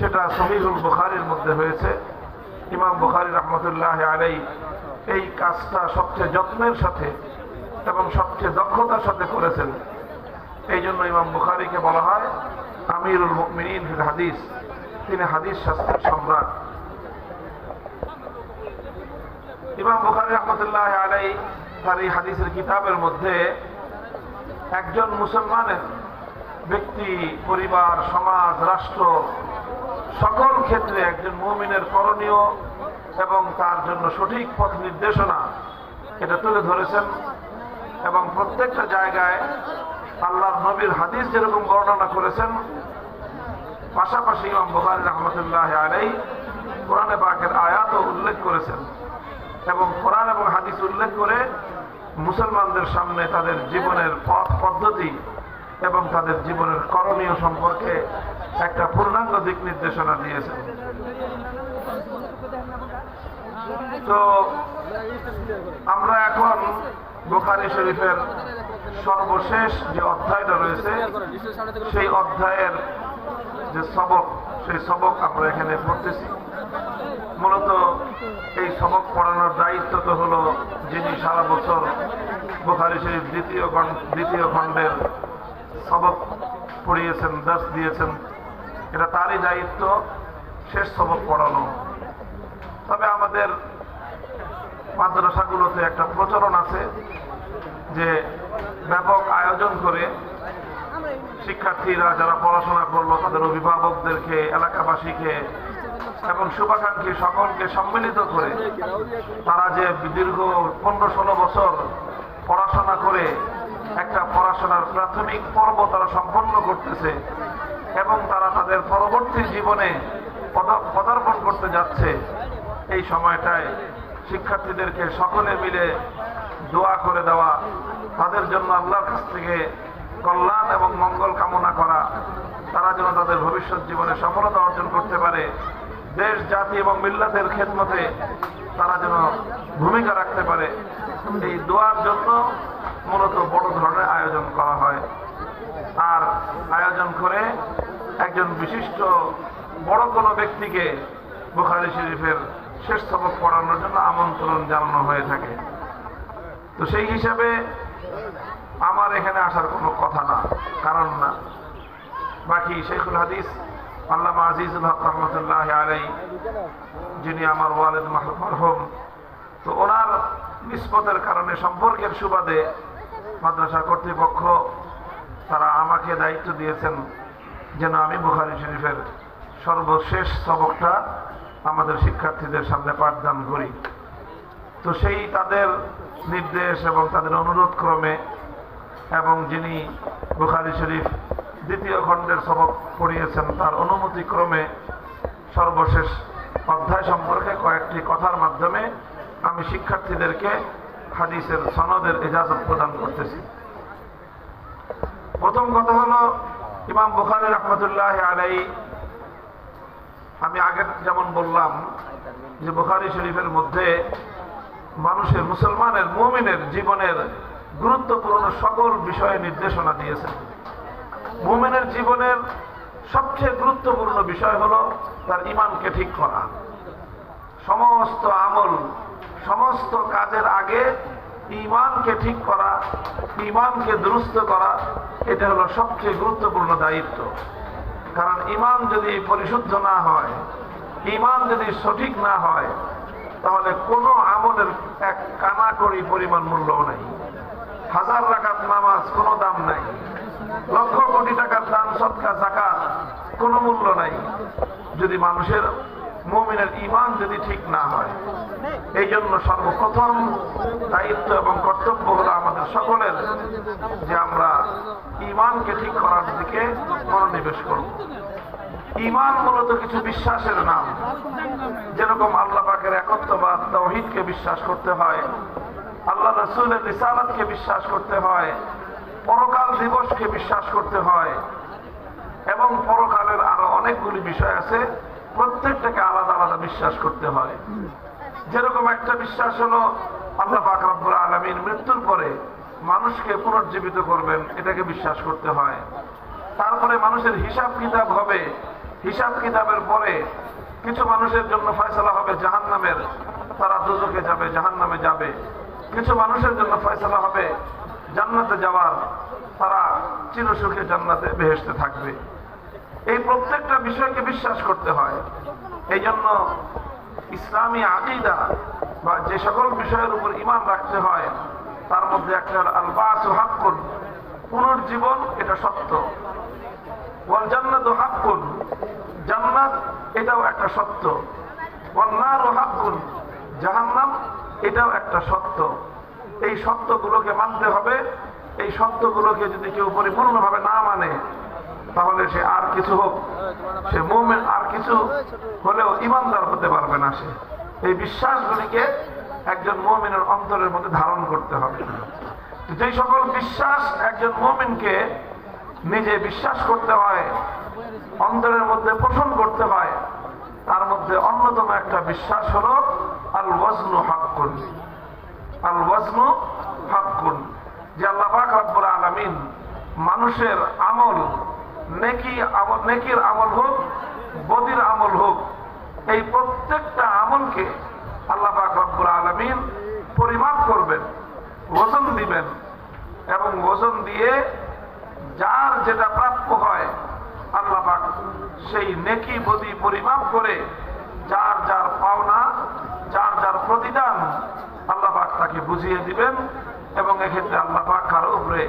সেটা সহিহুল বুখারির মধ্যে হয়েছে। ইমাম বুখারি রহমতুল্লাহ আলাই এই কাজটা সবচেয়ে যত্নের সাথে এবং সবচেয়ে দক্ষতার সাথে করেছেন। এই জন্য ইমাম বুখারিকে বলা হয় আমিরুল মিনীন হাদিস। তিনি হাদিস শাস্ত্রের সম্রাট। ইমাম বুখারি রহমতুল্লাহ আলাই তার এই হাদিসের কিতাবের মধ্যে একজন মুসলমানের ব্যক্তি, পরিবার, সমাজ, রাষ্ট্র সকল ক্ষেত্রে একজন মুমিনের করণীয় এবং তার জন্য সঠিক পথ নির্দেশনা এটা তুলে ধরেছেন এবং প্রত্যেকটা জায়গায় আল্লাহ নবীর হাদিস যেরকম বর্ণনা করেছেন, পাশাপাশি ইমাম বুখারি রহমতুল্লাহ আলাই কোরআনে পাকের আয়াতও উল্লেখ করেছেন এবং কোরআন এবং হাদিস উল্লেখ করে মুসলমানদের সামনে তাদের জীবনের পথ পদ্ধতি এবং তাদের জীবনের করণীয় সম্পর্কে একটা পূর্ণাঙ্গ দিক নির্দেশনা দিয়েছেন তো আমরা এখন বোখারি শরীফের সর্বশেষ যে অধ্যায়টা রয়েছে, সেই অধ্যায়ের যে সবক, সেই সবক আমরা এখানে পড়তেছি। মূলত এই সবক পড়ানোর দায়িত্ব তো হলো যিনি সারা বছর বোখারি শরীফ দ্বিতীয় দ্বিতীয় খণ্ডের সবক পড়িয়েছেন দাস দিয়েছেন। এটা তারই দায়িত্ব, শেষ সবক পড়ানো। তবে আমাদের মাদ্রাসাগুলোতে একটা প্রচলন আছে যে ব্যাপক আয়োজন করে শিক্ষার্থীরা যারা পড়াশোনা করল, তাদের অভিভাবকদেরকে, এলাকাবাসীকে এবং শুভাকাঙ্ক্ষী সকলকে সম্মিলিত করে তারা যে দীর্ঘ পনেরো ষোলো বছর পড়াশোনা করে একটা পড়াশোনার প্রাথমিক পর্ব তারা সম্পন্ন করতেছে এবং তারা তাদের পরবর্তী জীবনে পদ- পদার্পণ করতে যাচ্ছে। এই সময়টায় শিক্ষার্থীদেরকে সকলে মিলে দোয়া করে দেওয়া, তাদের জন্য আল্লাহর কাছ থেকে কল্যাণ এবং মঙ্গল কামনা করা, তারা যেন তাদের ভবিষ্যৎ জীবনে সফলতা অর্জন করতে পারে। দেশ, জাতি এবং মিল্লাতের খেদমতে তারা যেন ভূমিকা রাখতে পারে। এই দোয়ার জন্য মূলত বড় ধরনের আয়োজন করা হয়। আর আয়োজন করে একজন বিশিষ্ট বড় কোনো ব্যক্তিকে বুখারি শরীফের শেষ সবক পড়ানোর জন্য আমন্ত্রণ জানানো হয়ে থাকে। তো সেই হিসাবে আমার এখানে আসার কোনো কথা না, কারণ না। বাকি শেখুল হাদিস, আল্লামা আজিজুল হক রহমতুল্লাহ আলাই যিনি আমার ওয়ালেদ মারহুম, তো ওনার নিষ্পতের কারণে সম্পর্কের সুবাদে মাদ্রাসা কর্তৃপক্ষ তারা আমাকে দায়িত্ব দিয়েছেন যেন আমি বুখারি শরীফের সর্বশেষ সবকটা আমাদের শিক্ষার্থীদের সামনে পাঠদান করি। তো সেই তাদের নির্দেশ এবং তাদের অনুরোধ ক্রমে এবং যিনি বুখারি শরীফ দ্বিতীয় খণ্ডের সবক পড়িয়েছেন, তার অনুমতি ক্রমে সর্বশেষ অধ্যায় সম্পর্কে কয়েকটি কথার মাধ্যমে আমি শিক্ষার্থীদেরকে হাদিসের সনদের এজাজত প্রদান করতেছি। প্রথম কথা হলো ইমাম বুখারি রহমতুল্লাহ আলাই আমি আগে যেমন বললাম যে বুখারি শরীফের মধ্যে মানুষের, মুসলমানের, মুমিনের জীবনের গুরুত্বপূর্ণ সকল বিষয়ে নির্দেশনা দিয়েছেন। মুমিনের জীবনের সবচেয়ে গুরুত্বপূর্ণ বিষয় হলো তার ইমানকে ঠিক করা। সমস্ত আমল, সমস্ত কাজের আগে ইমানকে ঠিক করা ইমানকে দুরুস্ত করা, এটা হলো সবচেয়ে গুরুত্বপূর্ণ দায়িত্ব। কারণ ইমান যদি পরিশুদ্ধ না হয় ইমান যদি সঠিক না হয়, তাহলে কোনো আমলের এক কানাকড়ি পরিমাণ মূল্য নাই। হাজার রাকাত নামাজ কোনো দাম নাই। লক্ষ কোটি টাকার দান সৎকা জাকাত কোনো মূল্য নাই। যদি মানুষের মুমিনের ইমান যদি ঠিক না হয় এই জন্য সর্বপ্রথম দায়িত্ব এবং কর্তব্য হলো আমাদের সকলের যে আমরা ইমানকে ঠিক করার দিকে মনোনিবেশ করব। ইমান মূলত কিছু বিশ্বাসের নাম। যেরকম আল্লাহ পাকের একত্ববাদ, তৌহিদকে বিশ্বাস করতে হয়, আল্লাহ রসুলের রিসালাতকে বিশ্বাস করতে হয়, পরকাল দিবসকে বিশ্বাস করতে হয়, এবং পরকালের আরও অনেকগুলি বিষয় আছে। প্রত্যেকটাকে আলাদা আলাদা বিশ্বাস করতে হয়। যেরকম একটা বিশ্বাস হলো আল্লাহ পাক রব্বুল আলমিন মৃত্যুর পরে মানুষকে পুনর্জীবিত করবেন, এটাকে বিশ্বাস করতে হয়। তারপরে মানুষের হিসাব কিতাব হবে। হিসাব কিতাবের পরে কিছু মানুষের জন্য ফয়সলা হবে জাহান্নামের। তারা দুজকে যাবে, জাহান্নামে যাবে। কিছু মানুষের জন্য ফয়সলা হবে জান্নাতে যাওয়ার। তারা চিরসুখে জান্নাতে বেহেসতে থাকবে। এই প্রত্যেকটা বিষয়কে বিশ্বাস করতে হয়। এই জন্য ইসলামী আকিদা বা যে সকল বিষয়ের উপর ইমান রাখতে হয়, তার মধ্যে একটা হলো আলবাস হাক্কুন পুনর্জীবন এটা সত্য। ওয়াল জান্নাত হাক্কুন, জান্নাত এটাও একটা সত্য। ওয়াল নার ও হাক্কুন, জাহান্নাম এটাও একটা সত্য। এই সত্যগুলোকে মানতে হবে, এই সত্যগুলোকে যদি কেউ পরিপূর্ণভাবে না মানে তাহলে সে আর কিছু হোক। সে মোমেন আর কিছু হলেও ইমানদার হতে পারবে না সে। এই বিশ্বাসগুলিকে একজন মোমিনের অন্তরের মধ্যে ধারণ করতে হবে। যে সকল বিশ্বাস একজন মোমিনকে নিজে বিশ্বাস করতে হয়, অন্তরের মধ্যে পোষণ করতে হয়, তার মধ্যে অন্যতম একটা বিশ্বাস হলো আল ওয়াজনু হাক্কুন। আল ওয়াজনু হাক্কুন, যে আল্লাহ আলামিন মানুষের আমল নেকি নেকির আমল হোক, বদির আমল হোক, এই প্রত্যেকটা আমলকে আল্লাহ রব্বুল আলামিন পরিমাপ করবেন, ওজন দিবেন এবং ওজন দিয়ে যার যেটা প্রাপ্য হয় আল্লাহ সেই নেকি বদি পরিমাপ করে যার যার পাওনা, যার যার প্রতিদান আল্লাহ পাক তাকে বুঝিয়ে দিবেন এবং এক্ষেত্রে আল্লাহ পাক কারও উপরে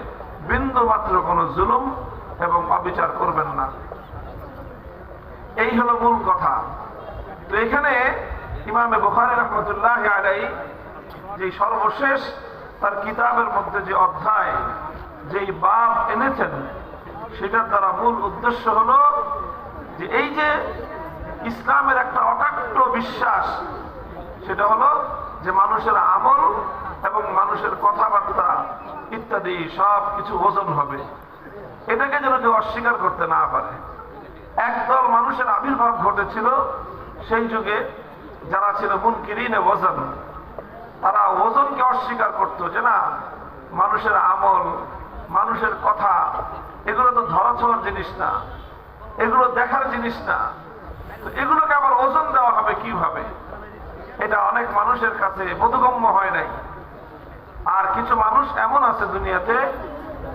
বিন্দু মাত্র কোনো জুলুম এবং অবিচার করবেন না। এই হলো মূল কথা। তো এখানে ইমামে বুখারী রহমতুল্লাহ আলাই যে সর্বশেষ তার কিতাবের মধ্যে যে অধ্যায়, যেই বাব এনেছেন, সেটার দ্বারা মূল উদ্দেশ্য হলো যে এই যে ইসলামের একটা অকাট্য বিশ্বাস, সেটা হলো যে মানুষের আমল এবং মানুষের কথাবার্তা ইত্যাদি সব কিছু ওজন হবে। এটাকে যেন কেউ অস্বীকার করতে না পারে। একদল মানুষের আবির্ভাব ঘটেছিল সেই যুগে, যারা ছিল মুনকিরিনে ওজন। তারা ওজনকে অস্বীকার করতো যে না, মানুষের আমল, মানুষের কথা, এগুলো তো ধরাছোঁয়ার জিনিস না, এগুলো দেখার জিনিস না। এগুলোকে আবার ওজন দেওয়া হবে কীভাবে? এটা অনেক মানুষের কাছে বোধগম্য হয় নাই। আর কিছু মানুষ এমন আছে দুনিয়াতে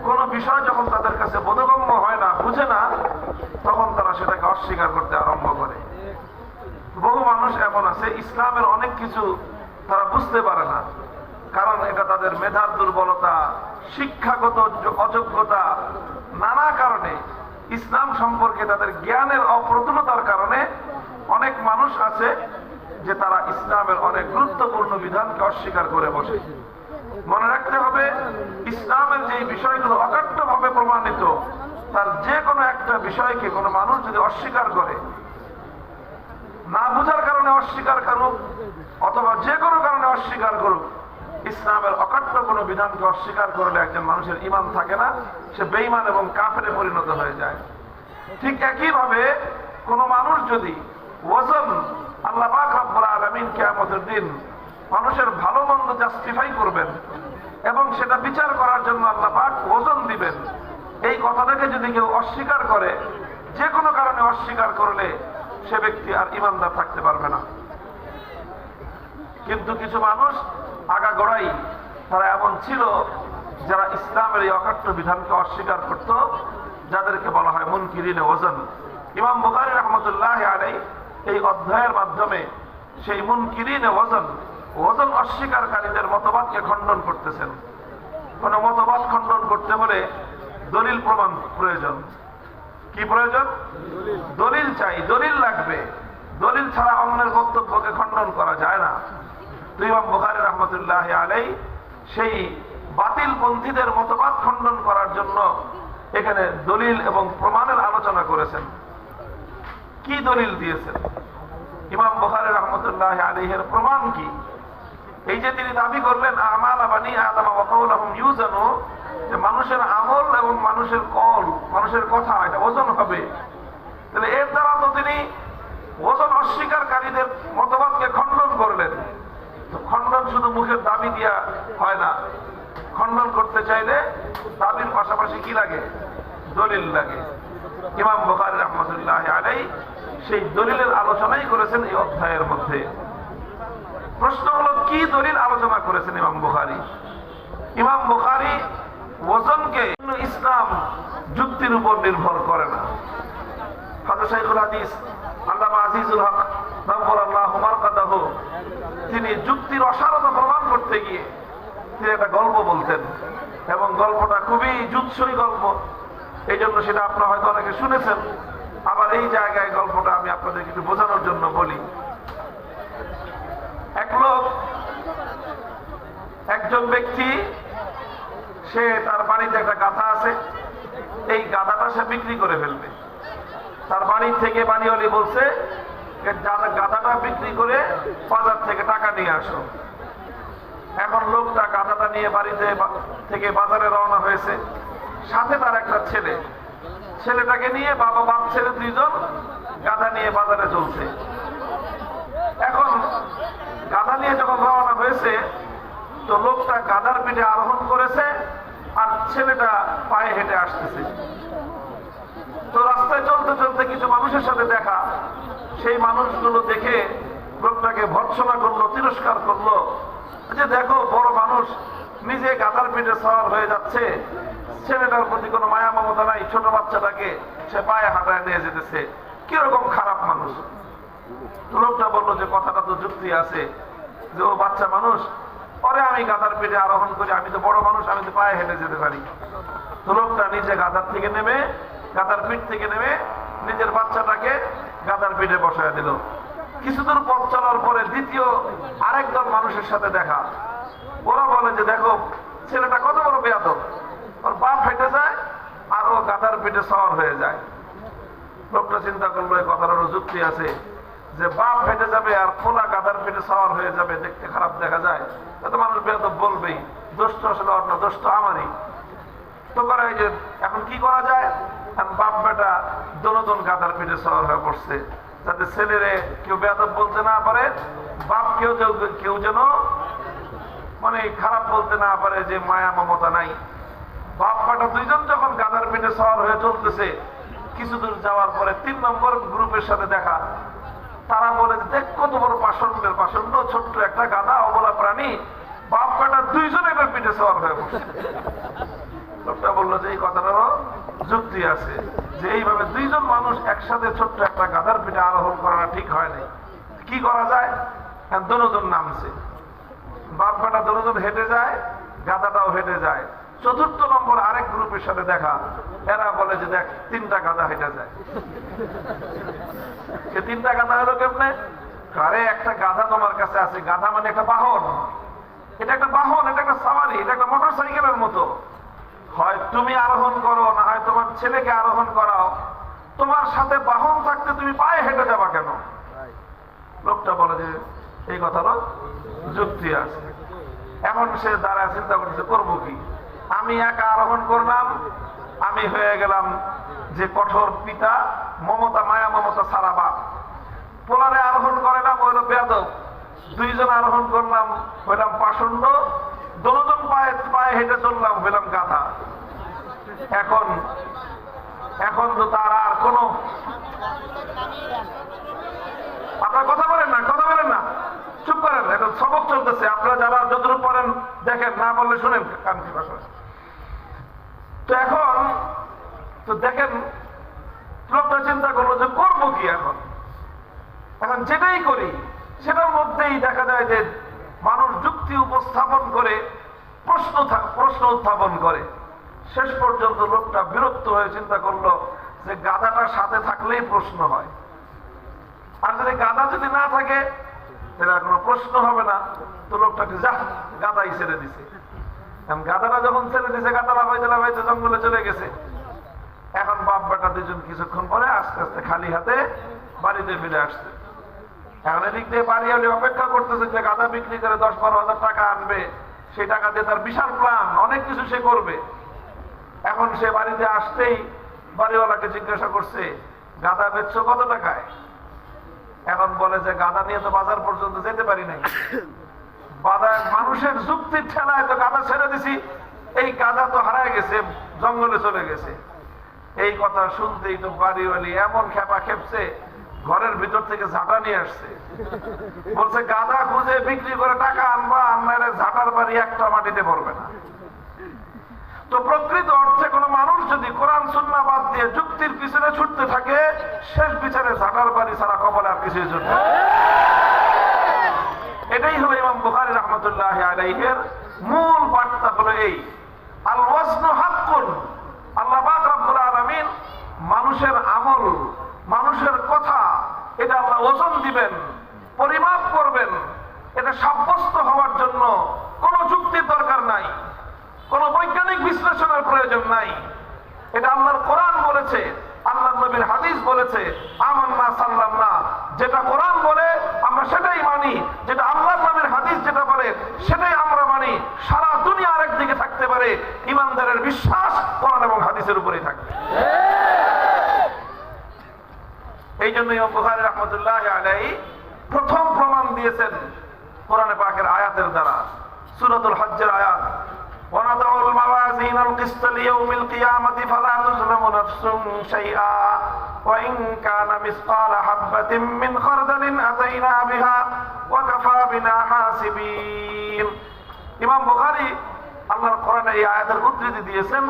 কোন বিষয় যখন তাদের কাছে বোধগম্য হয় না, বুঝে না, তখন তারা সেটাকে অস্বীকার করতে আরম্ভ করে। বহু মানুষ এমন আছে, ইসলামের অনেক কিছু তারা বুঝতে পারে না। কারণ এটা তাদের মেধার দুর্বলতা, শিক্ষাগত অযোগ্যতা, নানা কারণে। ইসলাম সম্পর্কে তাদের জ্ঞানের অপ্রতুলতার কারণে অনেক মানুষ আছে যে তারা ইসলামের অনেক গুরুত্বপূর্ণ বিধানকে অস্বীকার করে বসে। মনে রাখতে হবে, ইসলামের যে বিষয়গুলো অকাট্যভাবে প্রমাণিত, তার যে কোনো একটা বিষয়কে কোনো মানুষ যদি অস্বীকার করে, না বুঝার কারণে অস্বীকার করুক, অথবা যে কোনো কারণে অস্বীকার করুক, ইসলামের অকাট্য কোনো বিধানকে অস্বীকার করলে একজন মানুষের ইমান থাকে না, সে বেইমান এবং কাফেরে পরিণত হয়ে যায়। ঠিক একইভাবে কোন মানুষ যদি ওজন আল্লাহ পাক আলামিন কিয়ামতের দিন মানুষের ভালো মন্দ জাস্টিফাই করবেন এবং সেটা বিচার করার জন্য আল্লাহ পাক ওজন দিবেন। এই কথাটাকে যদি কেউ অস্বীকার করে যে কোনো কারণে অস্বীকার করলে সে ব্যক্তি আর ইমানদার থাকতে পারবে না। কিন্তু কিছু মানুষ আগা গোড়াই তারা এমন ছিল যারা ইসলামের এই অকাট্য বিধানকে অস্বীকার করত, যাদেরকে বলা হয় মুনকিরিনে ওজন। ইমাম বুখারি রহমতুল্লাহ আলাই এই অধ্যায়ের মাধ্যমে সেই মুনকিরিনে ওজন ওজন অস্বীকারীদের মতবাদকে খণ্ডন করতেছেন। কোন মতবাদ খণ্ডন করতে হলে দলিল প্রমাণ প্রয়োজন। কি প্রয়োজন? দলিল চাই, দলিল লাগবে। দলিল ছাড়া অন্যের বক্তব্যকে খণ্ডন করা যায় না। ইমাম বুখারী রহমতুল্লাহ আলাই সেই বাতিল পন্থীদের মতবাদ খণ্ডন করার জন্য এখানে দলিল এবং প্রমাণের আলোচনা করেছেন। কি দলিল দিয়েছেন? ইমাম বুখারী রহমতুল্লাহ আলাইহের প্রমাণ কি? এই যে তিনি দাবি করলেন, আমাল আবানি আদম যে মানুষের আমল এবং মানুষের কল, মানুষের কথা, এটা ওজন হবে। তাহলে এর দ্বারা তো তিনি ওজন অস্বীকারীদের মতবাদকে খণ্ডন করলেন। খণ্ডন শুধু মুখের দাবি দিয়া হয় না, খণ্ডন করতে চাইলে দাবির পাশাপাশি কি লাগে? দলিল লাগে। ইমাম বুখারী রহমতুল্লাহ আলাই সেই দলিলের আলোচনাই করেছেন এই অধ্যায়ের মধ্যে। প্রশ্ন হলো, কি দলিল আলোচনা করেছেন ইমাম বুখারী? ইমাম বুখারী ওজনকে ইসলাম যুক্তির উপর নির্ভর করে না। হক তিনি যুক্তির অসারতা প্রমাণ করতে গিয়ে তিনি একটা গল্প বলতেন। এবং গল্পটা খুবই জুৎসই গল্প। এই জন্য সেটা আপনারা হয়তো অনেকে শুনেছেন। আবার এই জায়গায় গল্পটা আমি আপনাদেরকে একটু বোঝানোর জন্য বলি এক লোক একজন ব্যক্তি, সে তার বাড়িতে একটা গাধা আছে, এই গাধাটা সে বিক্রি করে ফেলবে। তার বাড়ি থেকে বাড়িওয়ালি বলছে গাধাটা বিক্রি করে বাজার থেকে টাকা নিয়ে আসো। এখন লোকটা গাধাটা নিয়ে বাড়িতে থেকে বাজারে রওনা হয়েছে। সাথে তার একটা ছেলে। ছেলেটাকে নিয়ে বাবা, বাপ, ছেলে দুইজন গাধা নিয়ে বাজারে চলছে। এখন গাধা নিয়ে যখন রওনা হয়েছে তো লোকটা গাধার পিঠে আরোহণ করেছে আর ছেলেটা পায়ে হেঁটে আসতেছে। তো রাস্তায় চলতে চলতে কিছু মানুষের সাথে দেখা। সেই মানুষগুলো দেখে লোকটাকে ভর্সনা করল, তিরস্কার করল। যে দেখো, বড় মানুষ নিজে গাধার পিঠে সওয়ার হয়ে যাচ্ছে। ছেলেটার প্রতি কোনো মায়া মমতা নাই, ছোট বাচ্চাটাকে সে পায়ে হাঁটায় নিয়ে যেতেছে। কীরকম খারাপ মানুষ। লোকটা বলল যে, কথাটা তো যুক্তি আছে। যে ও বাচ্চা মানুষ পরে আমি গাধার পিঠে আরোহণ করি, আমি তো বড় মানুষ, আমি তো পায়ে হেঁটে যেতে পারি। তো লোকটা নিজে গাধার থেকে নেমে, গাধার পিঠ থেকে নেমে নিজের বাচ্চাটাকে গাধার পিঠে বসায় দিল। কিছুদূর পথ চলার পরে দ্বিতীয় আরেকদল মানুষের সাথে দেখা। ওরা বলে যে, দেখো, ছেলেটা কত বড় বেয়াদ ওর বাপ হেঁটে যায় আর ও গাধার পিঠে সওয়ার হয়ে যায়। লোকটা চিন্তা করল এই কথাটারও যুক্তি আছে? যে বাপ ফেটে যাবে আর খোলা গাদার পেটে সাওয়ার হয়ে যাবে, দেখতে খারাপ দেখা যায়। এত মানুষ বেদব বলবেই, দোষ তো আসলে অন্য, দোষ তো আমারই। তো করা যে, এখন কি করা যায়? এখন বাপ বেটা দনোদন গাদার পেটে সাওয়ার হয়ে পড়ছে, যাতে ছেলেরে কেউ বেদব বলতে না পারে, বাপ কেউ কেউ যেন মানে খারাপ বলতে না পারে যে মায়া, মমতা নাই। বাপ বেটা দুইজন যখন গাদার পেটে সওয়ার হয়ে চলতেছে, কিছু দূর যাওয়ার পরে তিন নম্বর গ্রুপের সাথে দেখা তারা বলে যে, দেখ কত বড় পাষণ্ডের পাষণ্ড ছোট্ট একটা গাদা অবলা প্রাণী। বাপ বেটা দুইজন এটার পিঠে সওয়ার হয়ে পড়ছে লোকটা বলল যে এই কথাটারও যুক্তি আছে যে এইভাবে দুইজন মানুষ একসাথে ছোট্ট একটা গাদার পিঠে আরোহণ করাটা ঠিক হয় নাই। কি করা যায়? দনোজন নামছে। বাপ বেটা দনোজন হেঁটে যায় গাদাটাও হেঁটে যায়। চতুর্থ নম্বর আরেক গ্রুপের সাথে দেখা। এরা বলে যে দেখ, তিনটা গাদা হেঁটে যায়। সে তিনটা গাধা হলো কেমনে? আরে, একটা গাধা তোমার কাছে আছে। গাধা মানে একটা বাহন। এটা একটা বাহন, এটা একটা সাওয়ারি, এটা একটা মোটর সাইকেলের মতো। হয় তুমি আরোহণ করো, না হয় তোমার ছেলেকে আরোহণ করাও। তোমার সাথে বাহন থাকতে তুমি পায়ে হেঁটে যাবা কেন? লোকটা বলে যে, এই কথারও যুক্তি আছে। এখন সে দাঁড়ায় চিন্তা করছে করব কি? আমি একা আরোহণ করলাম, আমি হয়ে গেলাম যে কঠোর পিতা, মমতা মায়া, মমতা সারা বাপ। পোলারে আরোহণ করে না হইল বেদব দুইজন আরোহণ করলাম, হইলাম পাষণ্ড, দনোজন পায়ে পায়ে হেঁটে চললাম, হইলাম গাধা। এখন এখন তো তার আর কোনো আপনার কথা বলেন না, কথা বলেন না। চুপ করেন, এখন সবক চলতেছে। আপনারা যারা যতটুকু পড়েন দেখেন, না বললে শুনেন। কান্তি ভাষা তো এখন তো দেখেন, লোকটা চিন্তা করল যে করব কি এখন? এখন যেটাই করি, সেটার মধ্যেই দেখা যায় যে মানুষ যুক্তি উপস্থাপন করে, প্রশ্ন প্রশ্ন উত্থাপন করে। শেষ পর্যন্ত লোকটা বিরক্ত হয়ে চিন্তা করল যে গাধাটা সাথে থাকলেই প্রশ্ন হয়। আর যদি গাধা যদি না থাকে, তাহলে কোনো প্রশ্ন হবে না। তো লোকটাকে যা গাদাই ছেড়ে দিছে। গাধাটা যখন ছেড়ে দিছে, গাধাটা হয়তো হয়তো জঙ্গলে চলে গেছে। এখন বাপ, বেটা দুজন কিছুক্ষণ পরে আস্তে আস্তে খালি হাতে বাড়িতে ফিরে আসছে। এখন এদিক দিয়ে বাড়ি হলে অপেক্ষা করতেছে যে গাধা বিক্রি করে দশ বারো হাজার টাকা আনবে। সেই টাকা দিয়ে তার বিশাল প্ল্যান অনেক কিছু সে করবে। এখন সে বাড়িতে আসতেই বাড়িওয়ালাকে জিজ্ঞাসা করছে গাধা বেচছো কত টাকায়? এখন বলে যে গাধা নিয়ে তো বাজার পর্যন্ত যেতে পারি নাই। বাধা মানুষের যুক্তির ঠেলায় তো গাঁদা ছেড়ে দিছি। এই গাঁদা তো হারায় গেছে, জঙ্গলে চলে গেছে। এই কথা শুনতেই তো বাড়িওয়ালি এমন খেপা খেপছে, ঘরের ভিতর থেকে ঝাঁটা নিয়ে আসছে। বলছে গাঁদা খুঁজে বিক্রি করে টাকা আনবা আনলে ঝাঁটার বাড়ি একটা মাটিতে পড়বে না। তো প্রকৃত অর্থে কোন মানুষ যদি কোরআন সুন্না বাদ দিয়ে যুক্তির পিছনে ছুটতে থাকে, শেষ বিচারে ঝাঁটার বাড়ি ছাড়া কবলে আর কিছুই জন্য এটাই হলো ইমাম বুখারী রহমতুল্লাহ আলাইহের মূল বার্তা হলো এই আল ওয়াজনু হাক্কুন আল্লাহ পাক রব্বুল আলামিন মানুষের আমল মানুষের কথা এটা আল্লাহ ওজন দিবেন পরিমাপ করবেন এটা সাব্যস্ত হওয়ার জন্য কোনো যুক্তির দরকার নাই কোনো বৈজ্ঞানিক বিশ্লেষণের প্রয়োজন নাই। এটা আল্লাহর কোরআন বলেছে আল্লাহ নবীর হাদিস বলেছে আমার না সাল্লাম না। যেটা কোরআন বলে, আমরা সেটাই মানি। যেটা আল্লাহ নবীর হাদিস যেটা বলে, সেটাই আমরা মানি। সারা দুনিয়া আরেক দিকে থাকতে পারে। ইমানদারের বিশ্বাস কোরআন এবং হাদিসের উপরেই থাকে এই জন্য ইমাম বুখারি রহমতুল্লাহ আলাই প্রথম প্রমাণ দিয়েছেন কোরআনে পাকের আয়াতের দ্বারা। সুরতুল হজ্জের আয়াত الموازين القسط ليوم القيامة فلا تظلم نفس شيئا وإن كان مثقال حبة من خردل أتينا بها وكفى بنا حاسبين ইমাম বুখারী আল্লাহর কোরআনে এই আয়াতের উদ্ধৃতি দিয়েছেন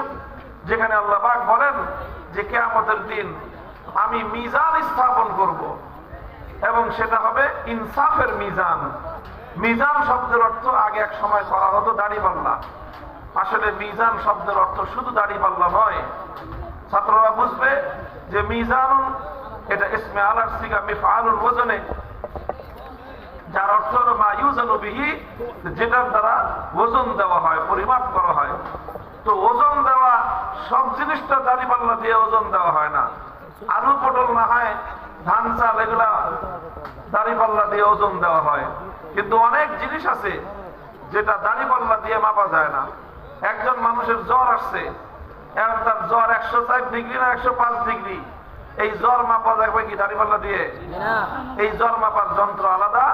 যেখানে আল্লাহ পাক বলেন যে কিয়ামতের দিন আমি মিজান স্থাপন করব এবং সেটা হবে ইনসাফের মিজান মিজান শব্দের অর্থ আগে এক সময় করা হতো দাড়ি পাল্লা আসলে মিজান শব্দের অর্থ শুধু দাড়ি পাল্লা নয়। ছাত্ররা বুঝবে যে মিজান এটা ইসমে আলার সিগা মিফআলুল ওজনে। যার অর্থ হলো মা ইউজানু বিহি, যেটার দ্বারা ওজন দেওয়া হয়, পরিমাপ করা হয়। তো ওজন দেওয়া, সব জিনিসটা দাড়ি পাল্লা দিয়ে ওজন দেওয়া হয় না। আলু পটল না হয়, ধান, চাল, এগুলা দাড়ি পাল্লা দিয়ে ওজন দেওয়া হয়। কিন্তু অনেক জিনিস আছে যেটা দাড়ি পাল্লা দিয়ে মাপা যায় না। একজন মানুষের জ্বর আসছে। এখন তার জ্বর একশো চার ডিগ্রি না একশো পাঁচ ডিগ্রি? এই জ্বর মাপা যাবে কি দাড়ি পাল্লা দিয়ে এই জ্বর মাপার যন্ত্র আলাদা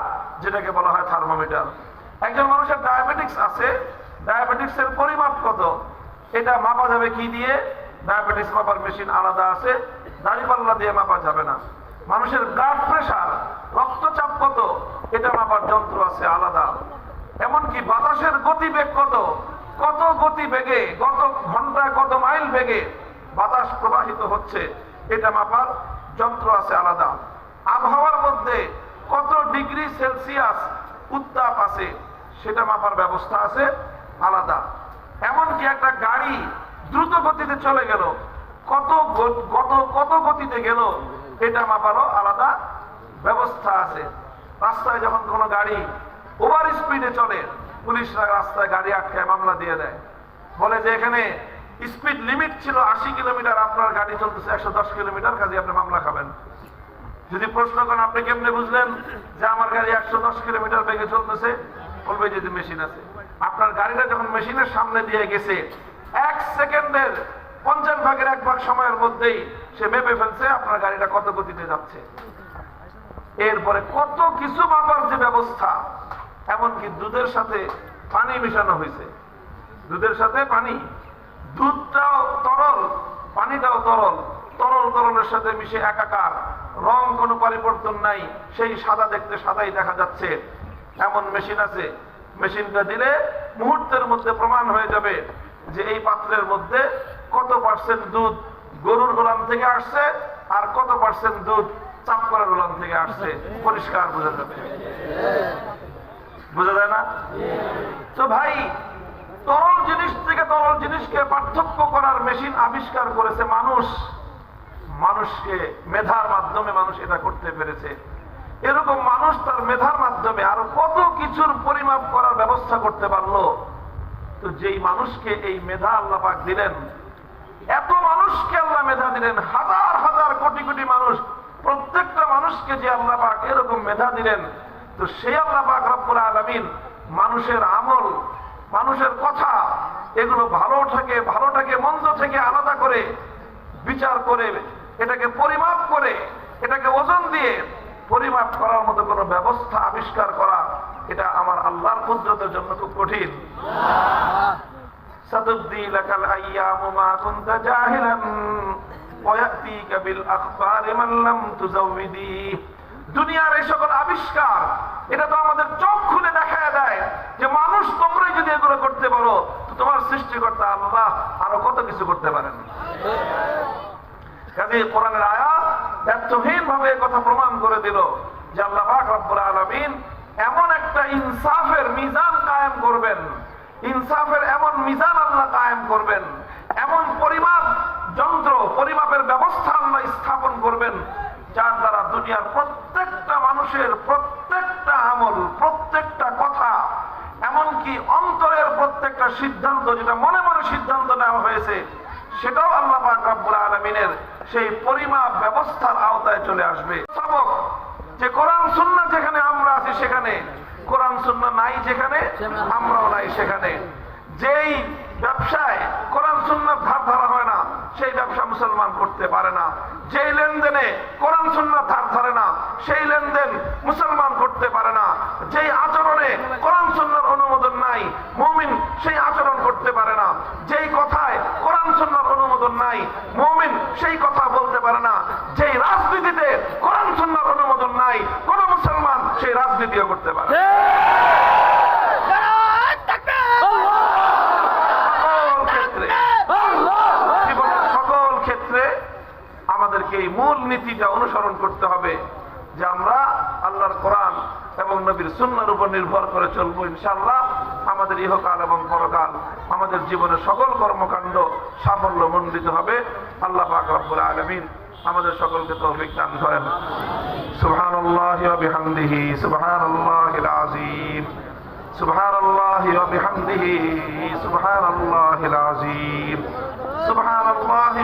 যেটাকে বলা হয় থার্মোমিটার। একজন মানুষের ডায়াবেটিক্স আছে ডায়াবেটিক্স এর পরিমাপ কত? এটা মাপা যাবে কি দিয়ে? ডায়াবেটিস মাপার মেশিন আলাদা আছে দাড়িপাল্লা দিয়ে মাপা যাবে না। মানুষের ব্লাড প্রেশার রক্তচাপ কত? এটা মাপার যন্ত্র আছে আলাদা। এমনকি বাতাসের গতিবেগ কত? কত গতি বেগে, কত ঘন্টায় কত মাইল বেগে বাতাস প্রবাহিত হচ্ছে, এটা মাপার যন্ত্র আছে আলাদা। আবহাওয়ার মধ্যে কত ডিগ্রি সেলসিয়াস উত্তাপ আছে, সেটা মাপার ব্যবস্থা আছে আলাদা। এমনকি একটা গাড়ি দ্রুত গতিতে চলে গেল, কত কত কত গতিতে গেল, এটা মাপারও আলাদা ব্যবস্থা আছে। রাস্তায় যখন কোনো গাড়ি ওভার স্পিডে চলে পুলিশরা রাস্তায় গাড়ি আটকায় মামলা দিয়ে দেয়। বলে যে এখানে স্পিড লিমিট ছিল আশি কিলোমিটার, আপনার গাড়ি চলতেছে একশো দশ কিলোমিটার, কাজে আপনি মামলা খাবেন। যদি প্রশ্ন করেন, আপনি কেমনে বুঝলেন যে আমার গাড়ি একশো দশ কিলোমিটার বেগে চলতেছে? বলবে যদি মেশিন আছে। আপনার গাড়িটা যখন মেশিনের সামনে দিয়ে গেছে, এক সেকেন্ডের পঞ্চাশ ভাগের এক ভাগ সময়ের মধ্যেই সে মেপে ফেলছে আপনার গাড়িটা কত গতিতে যাচ্ছে। এরপরে কত কিছু মাপার যে ব্যবস্থা এমনকি দুধের সাথে পানি মিশানো হয়েছে। দুধের সাথে পানি। দুধটাও তরল, পানিটাও তরল। তরল তরলের সাথে মিশে একাকার। রং কোনো পরিবর্তন নাই। সেই সাদা দেখতে সাদাই দেখা যাচ্ছে। এমন মেশিন আছে। মেশিনটা দিলে মুহূর্তের মধ্যে প্রমাণ হয়ে যাবে যে এই পাত্রের মধ্যে কত পার্সেন্ট দুধ গরুর গোলাম থেকে আসছে আর কত পার্সেন্ট দুধ চাপ করার গোলাম থেকে আসছে। পরিষ্কার বোঝা যাবে। বোঝা যায় না? তো ভাই, তরল জিনিস থেকে তরল জিনিসকে পার্থক্য করার মেশিন আবিষ্কার করেছে মানুষ। মানুষকে মেধার মাধ্যমে মানুষ এটা করতে পেরেছে। এরকম মানুষ তার মেধার মাধ্যমে আরও কত কিছুর পরিমাপ করার ব্যবস্থা করতে পারল। তো যেই মানুষকে এই মেধা আল্লাহ পাক দিলেন, এত মানুষকে আল্লাহ মেধা দিলেন, হাজার হাজার কোটি কোটি মানুষ, প্রত্যেকটা মানুষকে যে আল্লাহ পাক এরকম মেধা দিলেন তো সেই আল্লাহ পাক রব্বুল আলামিন মানুষের আমল মানুষের কথা এগুলো ভালো থেকে ভালোটাকে মন্দ থেকে আলাদা করে বিচার করে এটাকে পরিমাপ করে এটাকে ওজন দিয়ে পরিমাপ করার মতো কোনো ব্যবস্থা আবিষ্কার করা এটা আমার আল্লাহর কুদরতের জন্য খুব কঠিন ستبدي لك الأيام ما كنت جاهلا ওয়ায়াতিকা বিল আখবারি মান লাম তুজাউবিদি দুনিয়ার এই সকল আবিষ্কার, এটা তো আমাদের চোখ খুলে দেখা দেয় যে মানুষ তোমরাই যদি এগুলো করতে পারো, তো তোমার সৃষ্টিকর্তা আল্লাহ আরও কত কিছু করতে পারেন। কাজে কোরআনের আয়াত ব্যর্থহীন ভাবে কথা প্রমাণ করে দিল যে আল্লাহ রব্বুল আলামিন এমন একটা ইনসাফের মিজান কায়েম করবেন। ইনসাফের এমন মিজান আল্লাহ কায়েম করবেন। এমন পরিমাপ যন্ত্র, পরিমাপের ব্যবস্থা আল্লাহ স্থাপন করবেন। যার দ্বারা দুনিয়ার প্রত্যেকটা মানুষের প্রত্যেকটা আমল, প্রত্যেকটা কথা, এমনকি অন্তরের প্রত্যেকটা সিদ্ধান্ত, যেটা মনে মনে সিদ্ধান্ত নেওয়া হয়েছে, সেটাও আল্লাহ পাক রব্বুল আলামিনের সেই পরিমাপ ব্যবস্থার আওতায় চলে আসবে। সবক, যে কোরআন, সুন্নাহ যেখানে আমরা আছি সেখানে, কোরআন, সুন্নাহ নাই যেখানে, আমরাও নাই সেখানে। যেই ব্যবসায় কোরআন, সুন্নাহ ধার ধরা হয় না সেই ব্যবসা মুসলমান করতে পারে না। যেই লেনদেনে কোরআন সুন্নাহ ধার ধরে না, সেই লেনদেন মুসলমান করতে পারে না। যেই আচরণে কোরআন সুন্নাহর অনুমোদন নাই, মুমিন সেই আচরণ করতে পারে না। যেই কথায় কোরআন সুন্নাহর অনুমোদন নাই, মুমিন সেই কথা বলতে পারে না। যেই রাজনীতিতে কোরআন সুন্নাহর অনুমোদন নাই, কোন মুসলমান সেই রাজনীতিও করতে পারে না। সকল ক্ষেত্রে জীবনের সকল ক্ষেত্রে আমাদেরকে এই মূল নীতিটা অনুসরণ করতে হবে যে আমরা আল্লাহর কোরআন এবং নবীর সুন্নার উপর নির্ভর করে চলবো ইনশাল্লাহ আমাদের ইহকাল এবং পরকাল, আমাদের জীবনের সকল কর্মকাণ্ড সাফল্য মণ্ডিত হবে। আল্লাহ পাক আলমিন আমাদের সকলকে তৌফিক দান করেন। সুবহান আল্লাহি ওয়া বিহামদিহি সুবহান আল্লাহিল আযীম সুবহান আল্লাহি ওয়া বিহামদিহি সুবহান আল্লাহিল আযীম সুবহান আল্লাহি